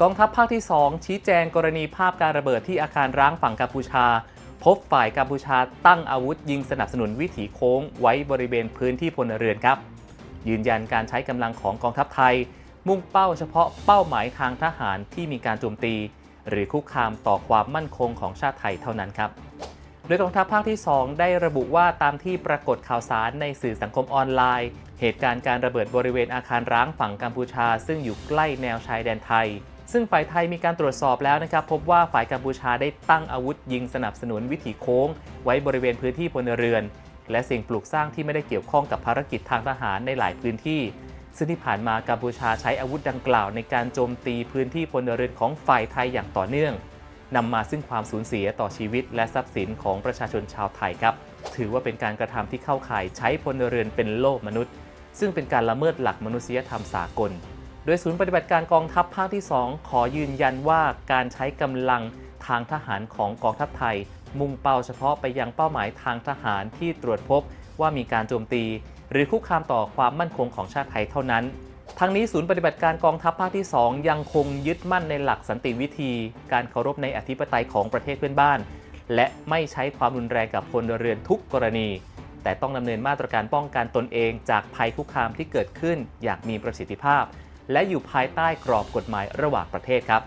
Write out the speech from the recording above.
กองทัพภาคที่ 2 ชี้แจงกรณีภาพการระเบิดที่อาคารร้างฝั่งกัมพูชา พบฝ่ายกัมพูชาตั้งอาวุธยิงสนับสนุนวิถีโค้งไว้บริเวณพื้นที่พลเรือนครับ ยืนยันการใช้กำลังของกองทัพไทย มุ่งเป้าเฉพาะเป้าหมายทางทหารที่มีการโจมตี หรือคุกคามต่อความมั่นคงของชาติไทยเท่านั้นครับ โดยกองทัพภาคที่ 2 ได้ระบุว่าตามที่ปรากฏข่าวสารในสื่อสังคมออนไลน์ เหตุการณ์การระเบิดบริเวณอาคารร้างฝั่งกัมพูชา ซึ่งอยู่ใกล้แนวชายแดนไทย ซึ่งฝ่ายไทยมีการตรวจสอบแล้วนะครับพบว่าฝ่ายกัมพูชาได้ตั้งอาวุธยิงสนับสนุนวิถีโค้ง ไว้บริเวณพื้นที่พลเรือน และสิ่งปลูกสร้างที่ไม่ได้เกี่ยวข้องกับภารกิจทางทหารในหลายพื้นที่ ซึ่งที่ผ่านมากัมพูชาใช้อาวุธดังกล่าว ในการโจมตีพื้นที่พลเรือนของฝ่ายไทยอย่างต่อเนื่องนำมาซึ่งความสูญเสียต่อชีวิต และทรัพย์สินของประชาชนชาวไทยครับ ถือว่าเป็นการกระทำที่เข้าข่ายใช้พลเรือนเป็นโลกมนุษย์ ซึ่งเป็นการละเมิดหลักมนุษยธรรมสากล โดยศูนย์ปฏิบัติการกองทัพภาคที่ 2 ขอยืนยันว่าการใช้กำลังทางทหารของกองทัพไทย มุ่งเป้าเฉพาะไปยังเป้าหมายทางทหารที่ตรวจพบว่ามีการโจมตี หรือคุกคามต่อความมั่นคงของชาติไทยเท่านั้น ทั้งนี้ศูนย์ปฏิบัติการกองทัพภาคที่ 2 ยังคงยึดมั่นในหลักสันติวิธี การเคารพในอธิปไตยของประเทศเพื่อนบ้าน และไม่ใช้ความรุนแรงกับพลเรือนทุกกรณี แต่ต้องดำเนินมาตรการป้องกันตนเองจากภัยคุกคามที่เกิดขึ้นอย่างมีประสิทธิภาพ และอยู่ภายใต้กรอบกฎหมายระหว่างประเทศครับ